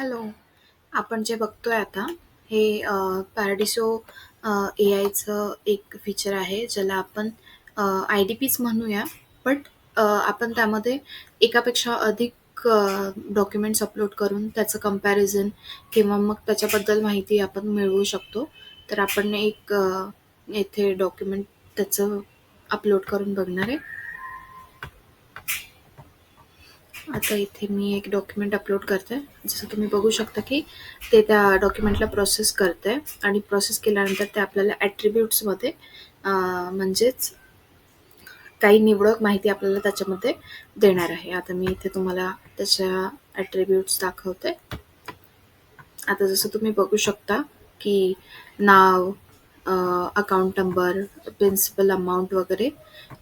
Hello. आपण जे बघतोय आता हे पॅराडिसो ए आयचं एक फीचर आहे ज्याला आपण आय-डी-पीच म्हणूया. बट आपण त्यामध्ये एकापेक्षा अधिक डॉक्युमेंट्स अपलोड करून त्याचं कंपॅरिझन किंवा मग त्याच्याबद्दल माहिती आपण मिळवू शकतो. तर आपण एक येथे डॉक्युमेंट त्याचं अपलोड करून बघणार आहे. आता इथे मी एक डॉक्युमेंट अपलोड करते. जसं तुम्ही बघू शकता, की ते त्या डॉक्युमेंटला प्रोसेस करते आणि प्रोसेस केल्यानंतर ते आपल्याला ॲट्रिब्यूट्समध्ये म्हणजेच काही निवडक माहिती आपल्याला त्याच्यामध्ये देणार आहे. आता मी इथे तुम्हाला त्याच्या ॲट्रिब्यूट्स दाखवते. आता जसं तुम्ही बघू शकता, की नाव, अकाउंट नंबर, प्रिन्सिपल अमाऊंट वगैरे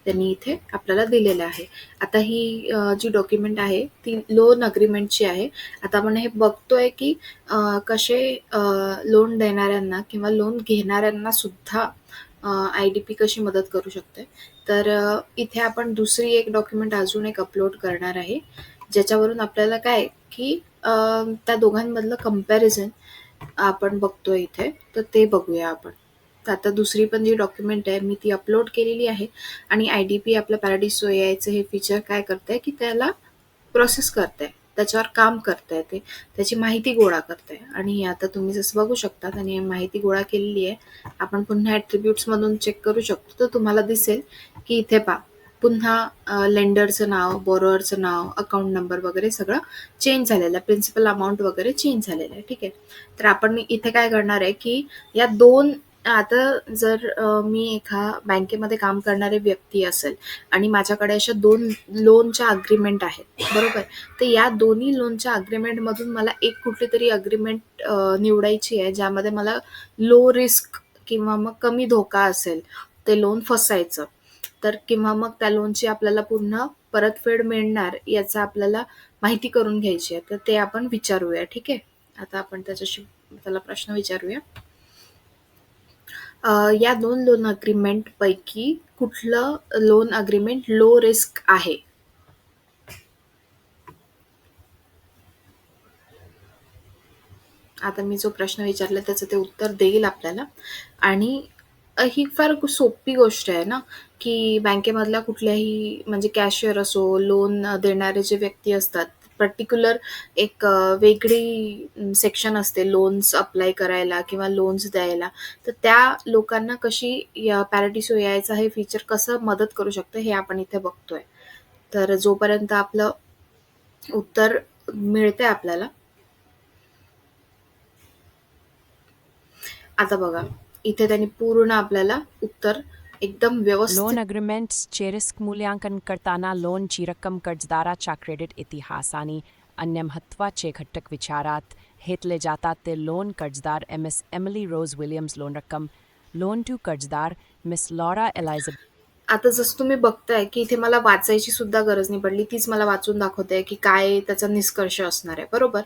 त्यांनी इथे आपल्याला दिलेलं आहे. आता ही अ, जी डॉक्युमेंट आहे ती लोन अग्रीमेंटची आहे. आता आपण हे बघतोय, की अ, कसे लोन देणाऱ्यांना किंवा लोन घेणाऱ्यांना सुद्धा आय-डी-पी कशी मदत करू शकते. तर इथे आपण दुसरी एक डॉक्युमेंट अजून एक अपलोड करणार आहे. ज्याच्यावरून आपल्याला काय की त्या दोघांमधलं कंपॅरिझन आपण बघतोय इथे. तर ते बघूया आपण. तर आता दुसरी पण जी डॉक्युमेंट आहे मी ती अपलोड केलेली आहे आणि आय-डी-पी आपलं पॅराडिसो यायचं हे फीचर काय करतंय, की त्याला प्रोसेस करतंय. त्याच्यावर काम करतंय ते. त्याची माहिती गोळा करतंय आणि आता तुम्ही जसं बघू शकता आणि माहिती गोळा केलेली आहे. आपण पुन्हा ॲट्रिब्यूट्समधून चेक करू शकतो. तर तुम्हाला दिसेल, की इथे पा पुन्हा लेंडरचं नाव, बोरोअरचं नाव, अकाउंट नंबर वगैरे सगळं चेंज झालेलं आहे. प्रिन्सिपल अमाऊंट वगैरे चेंज झालेलं आहे. ठीक आहे. तर आपण इथे काय करणार आहे, की या दोन आता जर अ, मी एका बँकेमध्ये काम करणारी व्यक्ती असेल आणि माझ्याकडे अशा 2 लोनच्या अग्रीमेंट आहेत, बरोबर? तर या दोन्ही लोनच्या अग्रीमेंटमधून मला एक कुठलीतरी अग्रीमेंट अ, निवडायची आहे, ज्यामध्ये मला लो रिस्क किंवा मग कमी धोका असेल ते लोन फसायचं. तर किंवा मग त्या लोनची आपल्याला पुन्हा परतफेड मिळणार याचा आपल्याला माहिती करून घ्यायची आहे. तर ते आपण विचारूया. ठीक आहे. आता आपण त्याच्याशी त्याला प्रश्न विचारूया. या दोन लोन अग्रीमेंटपैकी कुठलं लोन अग्रीमेंट लो रिस्क आहे? आता मी जो प्रश्न विचारला त्याचं ते उत्तर देईल आपल्याला आणि ही फार सोपी गोष्ट आहे ना, की बँकेमधल्या कुठल्याही म्हणजे कॅशियर असो, लोन देणारे जे व्यक्ती असतात, पर्टिक्युलर एक वेगळी सेक्शन असते लोन्स अप्लाय करायला किंवा लोन्स द्यायला. तर त्या लोकांना कशी या पॅराडिसो एआयचा हे फीचर कसं मदत करू शकतं हे आपण इथे बघतोय. तर जोपर्यंत आपलं उत्तर मिळतंय आपल्याला आता बघा, इथे त्यांनी पूर्ण आपल्याला उत्तर एकदम व्यवस्थित लोन अग्रीमेंट्सचे रिस्क मूल्यांकन करताना लोनची रक्कम कर्जदाराच्या क्रेडिट इतिहास आणि अन्य महत्त्वाचे घटक विचारात घेतले जातात ते लोन कर्जदार M S Emily Rose Williams loan रक्कम लोन टू कर्जदार मिस लॉरा एलाइझाबेथ आता जसं तुम्ही बघताय, की इथे मला वाचायची सुद्धा गरज नाही पडली. तीच मला वाचून दाखवते, की काय त्याचा निष्कर्ष असणार आहे, बरोबर?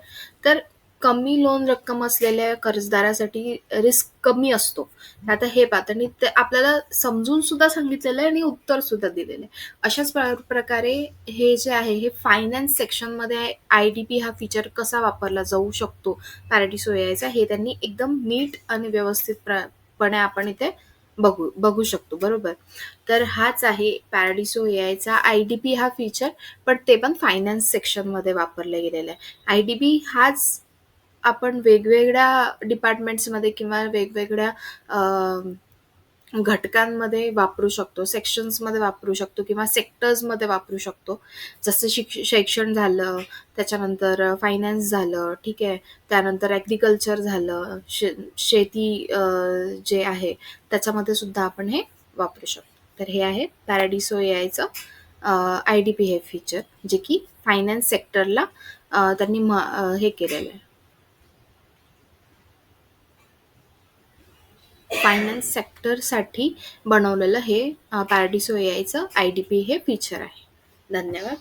तर कमी लोन रक्कम असलेल्या कर्जदारासाठी रिस्क कमी असतो. आता हे पहा आणि ते आपल्याला समजून सुद्धा सांगितलेलं आहे आणि उत्तर सुद्धा दिलेलं आहे. अशाच प्रकारे हे जे आहे हे फायनान्स सेक्शनमध्ये आय-डी-पी हा फीचर कसा वापरला जाऊ शकतो पॅराडिसो एआयचा हे त्यांनी एकदम नीट आणि व्यवस्थित पणे आपण इथे बघू बघू शकतो, बरोबर? तर हाच आहे पॅराडिसो यायचा आय-डी-पी हा फीचर, पण ते पण फायनान्स सेक्शनमध्ये वापरलं गेलेलं आहे. आय-डी-पी हाच आपण वेगवेगळ्या डिपार्टमेंट्समध्ये किंवा वेगवेगळ्या अ, घटकांमध्ये वापरू शकतो, सेक्शन्समध्ये वापरू शकतो किंवा सेक्टर्समध्ये वापरू शकतो. जसं शिक्ष शिक्षण झालं, त्याच्यानंतर फायनान्स झालं, ठीक आहे. त्यानंतर ॲग्रीकल्चर झालं, शे शेती अ, जे आहे त्याच्यामध्ये सुद्धा आपण हे वापरू शकतो. तर हे आहे पॅराडिसो एआयचं अ, आय-डी-पी हे फीचर, जे की फायनान्स सेक्टरला अ, त्यांनी म हे केलेलं आहे. फायनान्स सेक्टरसाठी बनवलेलं हे अ, ए आयचं आय-डी-पी हे फीचर आहे. धन्यवाद.